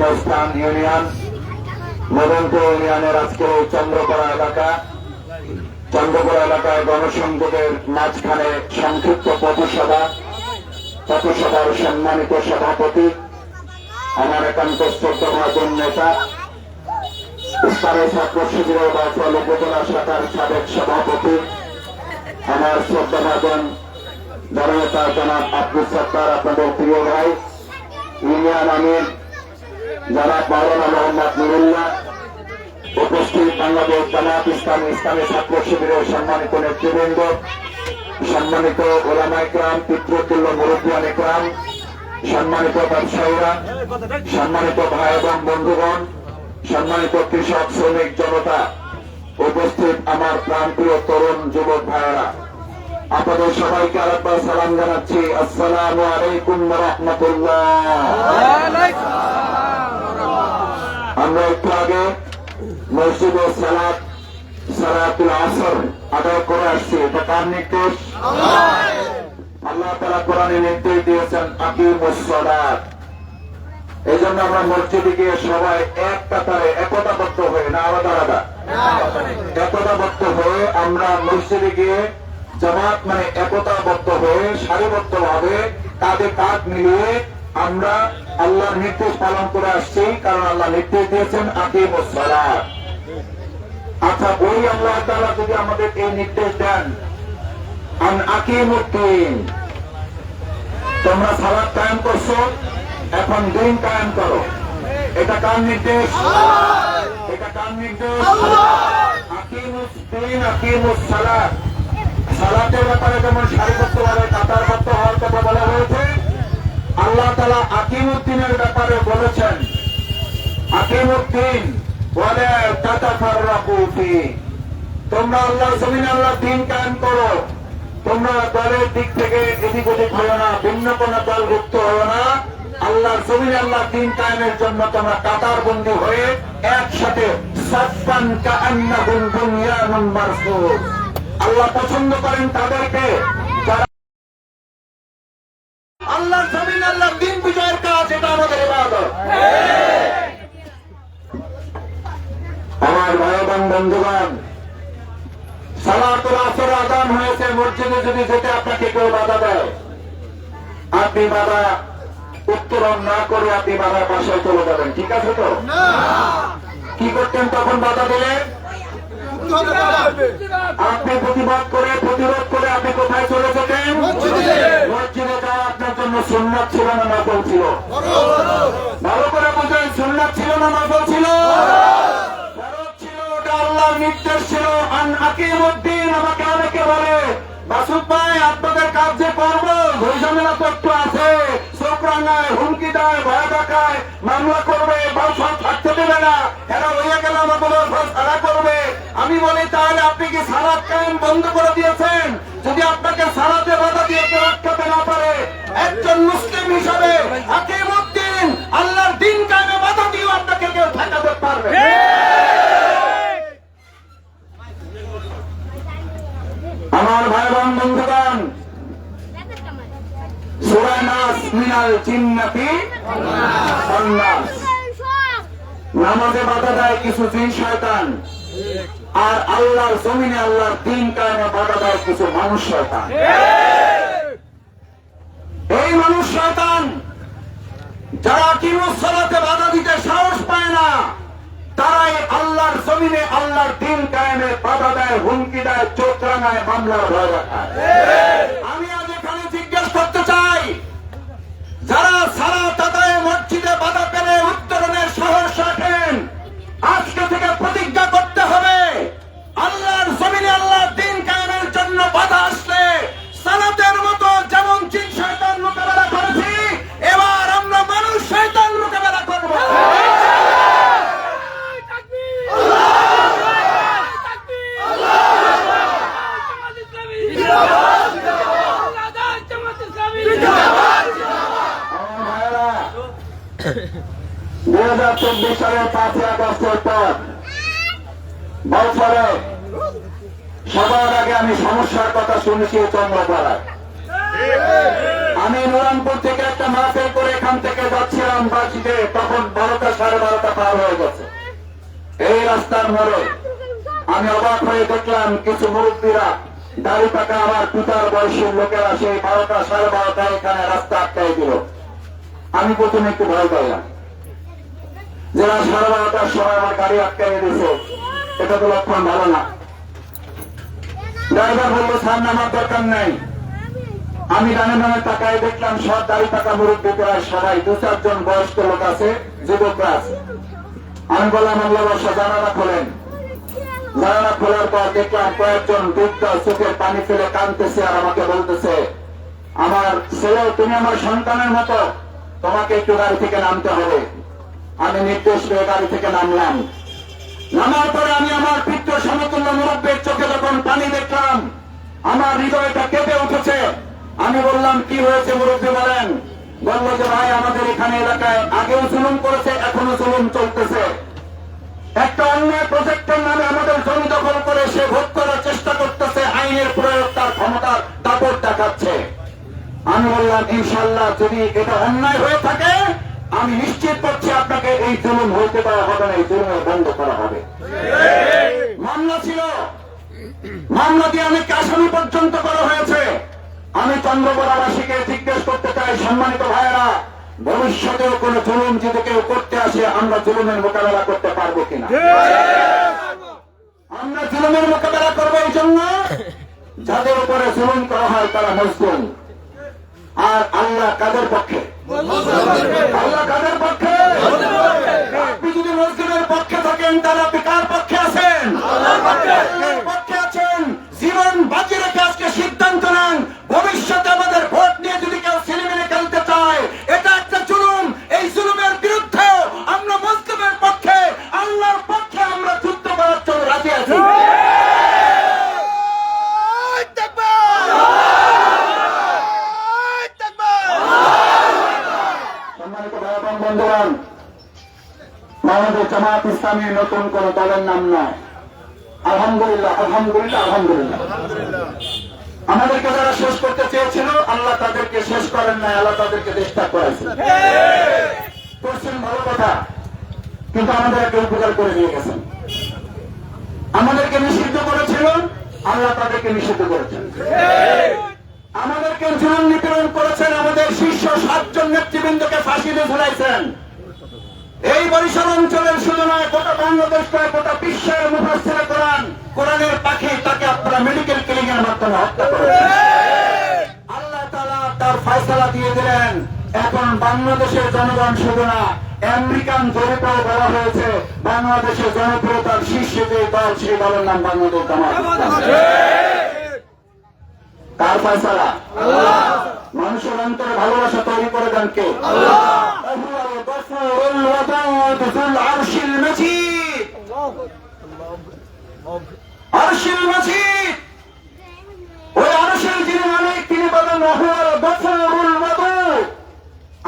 জন্মস্থান ইউনিয়ন মদনপুর ইউনিয়নের আজকের এই চন্দ্রপাড়া এলাকা। চন্দ্রপাড়া এলাকায় গণসংযোগের মাঝখানে সংক্ষিপ্ত পথসভা। পথসভার সম্মানিত সভাপতি, আমার একান্ত শ্রদ্ধাভাজন নেতা ইসলামী ছাত্র শিবিরের বাউফল উপজেলা শাখার সাবেক সভাপতি, আমার শ্রদ্ধাভাজন জননেতা জনাব আব্দুল সত্তার, আপনাদের প্রিয় ভাই, ইউনিয়ন আমির জনাব মাওলানা মোহাম্মদ নুরুল্লাহ উপস্থিত বাংলাদেশ জামাত ইসলামী ইসলামী ছাত্র শিবিরের সম্মানিত নেতৃবৃন্দ, সম্মানিত ওলামা ইকরাম পিতৃতুল্য মুরব্বিয়ান ইকরাম সম্মানিত ব্যবসায়ীরা, সম্মানিত ভাই এবং বন্ধুগণ, সম্মানিত কৃষক, শ্রমিক জনতা, উপস্থিত আমার প্রান্তীয় তরুণ যুবক ভাইয়েরা। আপনাদের সবাইকে আরেকবার সালাম জানাচ্ছি। আসসালামু আলাইকুম রহমতুল্লাহ। আমরা একটু আগে মসজিদে সালাত, সালাতুল আসর আদায় করে আসছি। এটা কার নির্দেশ? আল্লাহ তালা কোরআনে নির্দেশ দিয়েছেন আকিমুস সালাত এই জন্য আমরা মসজিদে গিয়ে সবাই এক কাতারে একতাবদ্ধ হয়ে, না আলাদা আলাদা? একতাবদ্ধ হয়ে আমরা মসজিদে গিয়ে জামাত মানে একতাবদ্ধ হয়ে সারিবদ্ধ ভাবে কাঁধে কাঁধ মিলিয়ে আমরা আল্লাহর নির্দেশ পালন করে আসছি কারণ আল্লাহ নির্দেশ দিয়েছেন আকিম সালাত। আচ্ছা ওই আল্লাহ তাআলা যদি আমাদের এই নির্দেশ দেন আন আকিমুদ্দিন তোমরা সালাদ কায়েম করছ এখন দিন কায়েম করো। এটা কার নির্দেশ? এটা কার নির্দেশ? আকিমুস দিন আকিমুস সালাত। সালাতের ব্যাপারে যেমন সারিবদ্ধভাবে কাতারবদ্ধ হওয়ার কথা বলা হয়েছে আল্লাহ তালা আকিমুদ্দিনের ব্যাপারে বলেছেন, আকিমুদ্দিন বলে তোমরা আল্লাহ জমিন আল্লাহ দিন কায়েম করো। তোমরা দলের দিক থেকে এদিক ওদিক হও না, ভিন্ন কোন দল যুক্ত হও না। আল্লাহ জমিন আল্লাহ দিন কায়েমের জন্য তোমরা কাতার বন্দী হয়ে একসাথে বুনবুন আল্লাহ পছন্দ করেন তাদেরকে। বন্ধুগণ সালাতুল আসর আদান হয়েছে মসজিদে যদি যেতে আপনাকে কেউ বাধা দেয় আপনি বাধা উত্তরণ না করে আপনি বাধার বাসায় চলে যাবেন ঠিক আছে তো? কি করতেন তখন বাধা দিলে আপনি প্রতিবাদ করে প্রতিরোধ করে আপনি কোথায় চলে যেতেন? মসজিদে। যাওয়া আপনার জন্য সুন্নাত ছিল না নকল ছিল? ভালো করে বুঝেন সুন্নাত ছিল না নকল ছিল? আল্লাহর নির্দেশ ছিল আকিমুদ্দিন, আমাকে অনেকে বলে আপনাদের করব আছে। হুমকি দেয়, ভয় দেখায়, মামলা করবে থাকতে দেবে না। এরা হইয়া করবে। আমি বলি, তাহলে আপনি কি কায়েম বন্ধ করে দিয়েছেন? যদি আপনাকে সালাতে বাধা দিয়ে কেউ না পারে, একজন মুসলিম হিসাবে আকিমুদ্দিন মিনাল জিন্নাতি নামাজে বাধা দেয় কিছু জিন শয়তান, আর আল্লাহর জমিনে আল্লাহর দিন কায়নে বাধা দেয় কিছু মানুষ শয়তান। এই মানুষ শয়তান, যারা কিমুসলাতে বাধা দিতে সাহস পায় না, তারাই আল্লাহর জমিনে আল্লাহর দিন কায়েমে বাধা দেয়, হুমকি দেয়, চোখ রাঙায় মামলার ভয় দেখায়। মসজিদে বাধা পেলে উত্তরণের সাহস রাখেন। আজকে থেকে প্রতিজ্ঞা করতে হবে। আল্লাহর জমিনে আল্লাহ দিন কায়েমের জন্য বাধা শুনেছি চন্দ্রপাড়ায় আমি নুরানপুর থেকে একটা মাসের করে এখান থেকে যাচ্ছিলাম বাসিতে, তখন বারোটা সাড়ে বারোটা পার হয়ে গেছে। এই রাস্তার মোড়ে আমি অবাক হয়ে দেখলাম কিছু মুরব্বীরা দাড়ি পাকা আমার পিতার বয়সের লোকেরা সেই বারোটা সাড়ে বারোটা এখানে রাস্তা আটকাই দিল। আমি প্রথমে একটু ভয় পাইলাম যারা সাড়ে বারোটার সময় আমার গাড়ি আটকাই দিয়েছে। এটা তো লক্ষণ ভালো না। ড্রাইভার বলল, স্যার, নামার দরকার নেই। আমি ডানে নামে তাকায় দেখলাম, সব দাড়ি পাকা মুরব্বী প্রায় সবাই, দু চারজন বয়স্ক লোক আছে যুবকরা আছে আমি বললাম, আল্লাহ বর্ষা, জানালা খোলেন। জানালা খোলার পর দেখলাম, কয়েকজন বৃদ্ধ চোখের পানি ফেলে কাঁদতেছে আর আমাকে বলতেছে, আমার ছেলে, তুমি আমার সন্তানের মতো, তোমাকে একটু গাড়ি থেকে নামতে হবে। আমি নির্দেশ পেয়ে গাড়ি থেকে নামলাম। নামার পরে আমি আমার পিত্র সমতুল্য মুরব্বের চোখে যখন পানি দেখলাম, আমার হৃদয়টা কেঁপে উঠেছে। আমি বললাম, কি হয়েছে মুরব্বী বলেন? বলল যে, ভাই, আমাদের এখানে এলাকায় আগেও জুলুম করেছে, এখনও জুলুম চলতেছে। একটা অন্যায় প্রজেক্টের নামে আমাদের জমি দখল করে সে ভোট করার চেষ্টা করতেছে, আইনের প্রয়োগ তার ক্ষমতার দাপট দেখাচ্ছে। আমি বললাম, ইনশাল্লাহ, যদি এটা অন্যায় হয়ে থাকে এই জুলুম হইতে দেওয়া হবে না, এই জুলুম বন্ধ করা হবে। মামলা ছিল। মামলা দিয়ে অনেক আসামি পর্যন্ত করা হয়েছে। আমি চন্দ্রপড়াবাসীকে জিজ্ঞেস করতে চাই, সম্মানিত ভাইয়েরা, ভবিষ্যতেও কোন জুলুম যদি কেউ করতে আসে, আমরা জুলুমের মোকাবেলা করতে পারব কিনা? আমরা জুলুমের মোকাবেলা করব এই জন্য যাদের উপরে জুলুম করা হয়, তারা মজলুম। আর আল্লাহ কাদের পক্ষে? আল্লাহ কাদের পক্ষে? পক্ষে তারা তাহলে আপনি কার পক্ষে আছেন। আল্লাহর পক্ষে। আছেন জামাত ইসলামী নতুন কোন দলের নাম নয়। আলহামদুলিল্লাহ আলহামদুলিল্লাহ আলহামদুলিল্লাহ। আমাদেরকে যারা শেষ করতে চেয়েছিল, আল্লাহ তাদেরকে শেষ করেন নাই, আল্লাহ তাদেরকে চেষ্টা করেছে। করছেন ভালো কথা, কিন্তু আমাদের একটা উপকার করে নিয়ে গেছেন। আমাদেরকে নিষিদ্ধ করেছিল, আল্লাহ তাদেরকে নিষিদ্ধ করেছেন। আমাদেরকে জুলুম নিপীড়ন করেছেন, আমাদের শীর্ষ সাতজন নেতৃবৃন্দকে ফাঁসিতে ঝুলাইছেন। এই বরিশাল অঞ্চলের শুধু নয় গোটা বাংলাদেশ গোটা বিশ্বের মুখাস্তিরা কোরআন। কোরআনের পাখি তাকে আপনারা মেডিকেল ক্লিনিক এর মাধ্যমে হত্যা করেছেন। আল্লাহ তালা তার ফয়সালা দিয়ে দিলেন। এখন বাংলাদেশের জনগণ শুধু না আমেরিকান জরিপেও বলা হয়েছে। বাংলাদেশের জনপ্রিয়তার শীর্ষে যে দল, সেই দলের নাম বাংলাদেশ জামাত। কার ফয়সালা। মানুষের অন্তরে ভালোবাসা তৈরি করে দেন কে?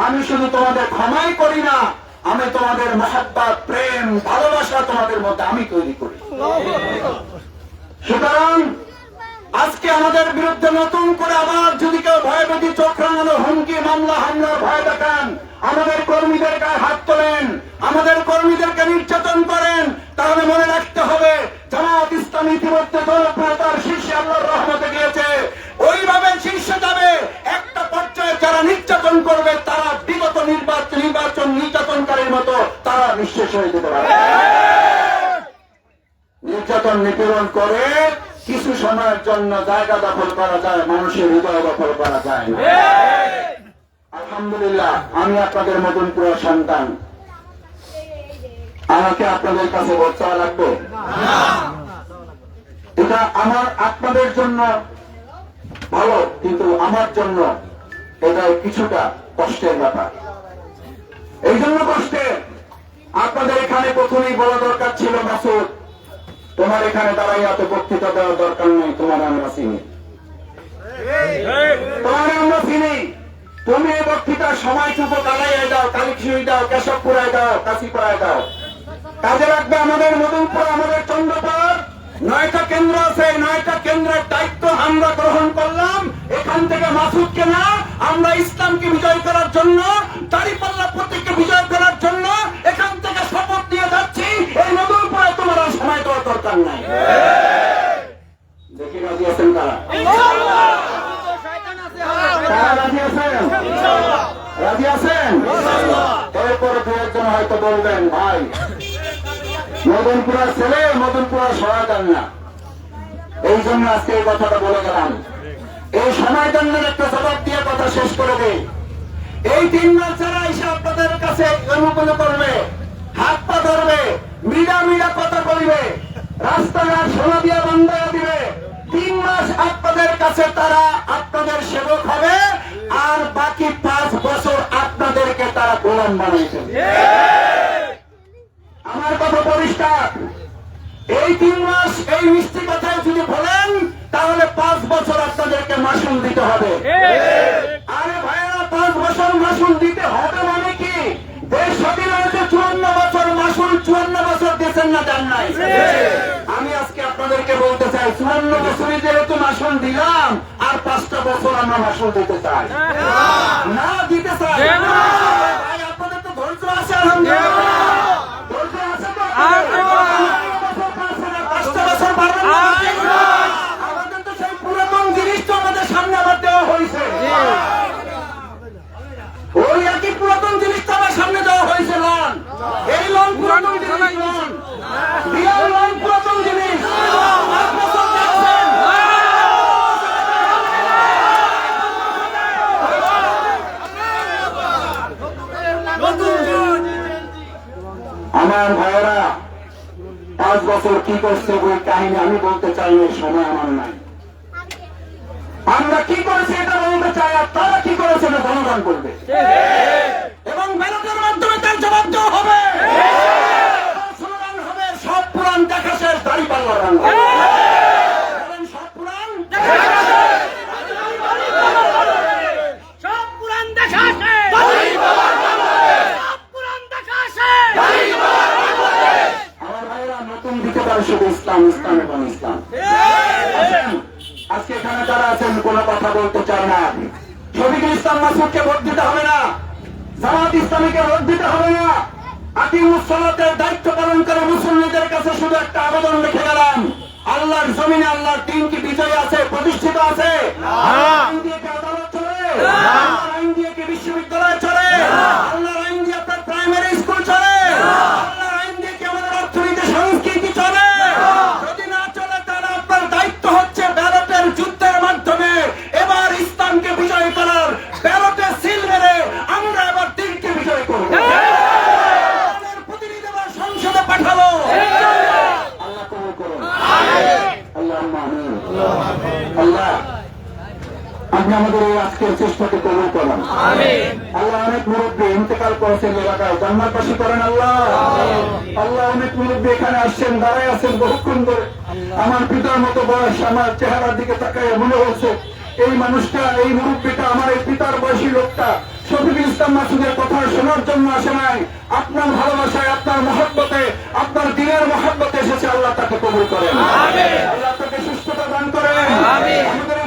আমি শুধু তোমাদের ক্ষমাই করি না, আমি তোমাদের মহাব্বত, প্রেম, ভালোবাসা তোমাদের মধ্যে আমি তৈরি করি। সুতরাং আজকে আমাদের বিরুদ্ধে নতুন করে আবার যদি কেউ ভয়ভীতি চোখ রাঙানো হুমকি, মামলা, হামলার ভয় দেখান, আমাদের কর্মীদের গায়ে হাত তোলেন, আমাদের কর্মীদেরকে নির্যাতন করেন, তাহলে মনে রাখতে হবে, জামাত ইসলাম ইতিমধ্যে জনপ্রিয়তার শীর্ষে আল্লাহর রহমতে গিয়েছে। ওইভাবে শীর্ষে যাবে, একটা পর্যায়ে যারা নির্যাতন করবে, তারা বিগত নির্বাচন নির্বাচন নির্যাতনকারীর মতো তারা নিঃশেষ হয়ে যেতে পারে। নির্যাতন নিপীড়ন করে কিছু সময়ের জন্য জায়গা দখল করা যায় মানুষের হৃদয় দখল করা যায় না। আলহামদুলিল্লাহ আমি আপনাদের মতন পুরো সন্তান। আমাকে আপনাদের কাছে ভোট লাগবে? এটা আমার আপনাদের জন্য ভালো কিন্তু আমার জন্য এটা কিছুটা কষ্টের ব্যাপার। এই জন্য কষ্টের আপনাদের এখানে প্রথমেই বলা দরকার ছিল মাসুদ তোমার এখানে দাঁড়াই এত বক্তৃতা দেওয়ার দরকার নেই, তোমার আমরা চিনি। তোমার আমরা চিনি। তুমি এই বক্তৃতার সময়টুকু দাঁড়াইয়ে দাও কালিখিউই দাও কেশবপুরায় দাও কাশিপাড়ায় দাও। কাজে রাখবে আমাদের মদনপুর আমাদের চন্দ্রপাড় নয়টা কেন্দ্র আছে নয়টা কেন্দ্রের দায়িত্ব আমরা গ্রহণ করলাম। এখান থেকে মাসুদকে না আমরা ইসলামকে বিজয় করার জন্য, দাড়িপাল্লা প্রতীককে বিজয় করার জন্য দরকার নাই দেখি রাজি আছেন তারা রাজি আছেন? এরপরে দু একজন হয়তো বলবেন, ভাই, মদনপুরার ছেলে, মদনপুরার সহায়তান না। এই জন্য আজকে এই কথাটা বলে গেলাম। এই সময় একটা জবাব দিয়ে কথা শেষ করে দেই। এই তিন মাস যারা এসে আপনাদের কাছে অনুকূল করবে, হাত পা ধরবে মিডা মিডা কথা বলবে। রাস্তাঘাট সোনা দিয়া বন্ধ দিবে। তিন মাস আপনাদের কাছে তারা আপনাদের সেবক হবে, আর বাকি পাঁচ বছর আপনাদেরকে তারা গোলাম বানিয়ে ফেলবে আমার কথা পরিষ্কার। এই তিন মাস এই মিষ্টি কথায় যদি বলেন, তাহলে পাঁচ বছর আপনাদেরকে মাসুল দিতে হবে। আরে ভাইয়েরা, পাঁচ বছর মাসুল দিতে হবে মানে দেন নাই। আমি আজকে আপনাদেরকে বলতে চাই চুয়ান্ন যেহেতু দিলাম আর পাঁচটা বছর আমরা ভাষণ দিতে চাই। না দিতে চাই। আপনাদের তো ধৈর্য আছে আলহামদুলিল্লাহ। আমি বলতে চাই ওই সময় আমার নাই আকিমুসলাতের দায়িত্ব পালন করে মুসল্লিদের কাছে শুধু একটা আবেদন রেখে গেলাম। আল্লাহর জমিনে আল্লাহর দিন কি বিজয় আছে প্রতিষ্ঠিত আছে? আইন দিয়ে কি আদালত চলে? আইন দিয়ে কি বিশ্ববিদ্যালয় চলে? আল্লাহর আইন দিয়ে আপনার প্রাইমারি স্কুল চলে? আপনি আমাদের এই আজকের চেষ্টাকে কবুল করেন। আল্লাহ অনেক মুরব্বী ইন্তেকাল করেছেন এলাকায়। জান্নাতবাসী করেন আল্লাহ। আল্লাহ অনেক মুরব্বী এখানে আসছেন দাঁড়ায় আছেন বহুক্ষণ ধরে। আমার পিতার মতো বয়স আমার চেহারার দিকে তাকায় মনে হচ্ছে এই মানুষটা এই মুরব্বীটা আমার এই পিতার বয়সী লোকটা। শফিকুল ইসলাম মাসুদের কথা শোনার জন্য আসে নাই। আপনার ভালোবাসায় আপনার মহব্বতে আপনার দিনের মহব্বতে এসেছে আল্লাহ তাকে কবুল করেন। আল্লাহ তাকে সুস্থতা দান করেন। আমাদের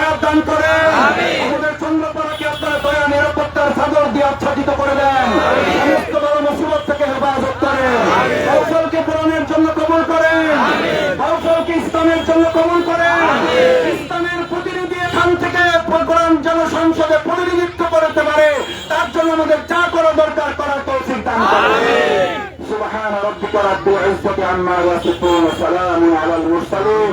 হায়াত দান করেন আমাদের চন্দ্রপাড়াকে আপনার দয়া নিরাপত্তার চাদর দিয়ে আচ্ছাদিত করে দেন সমস্ত বড় মুসিবত থেকে হেফাজত করেন কৌশলকে পূরণের জন্য কবুল করেন কৌশলকে ইসলামের জন্য কবুল করেন ইসলামের প্রতিনিধি এখান থেকে কোরআন যেন সংসদে প্রতিনিধিত্ব করতে পারে তার জন্য আমাদের যা করা দরকার করার তৌফিক দান করেন سبحان ربك رب العزة عما يصفون وسلام على المرسلين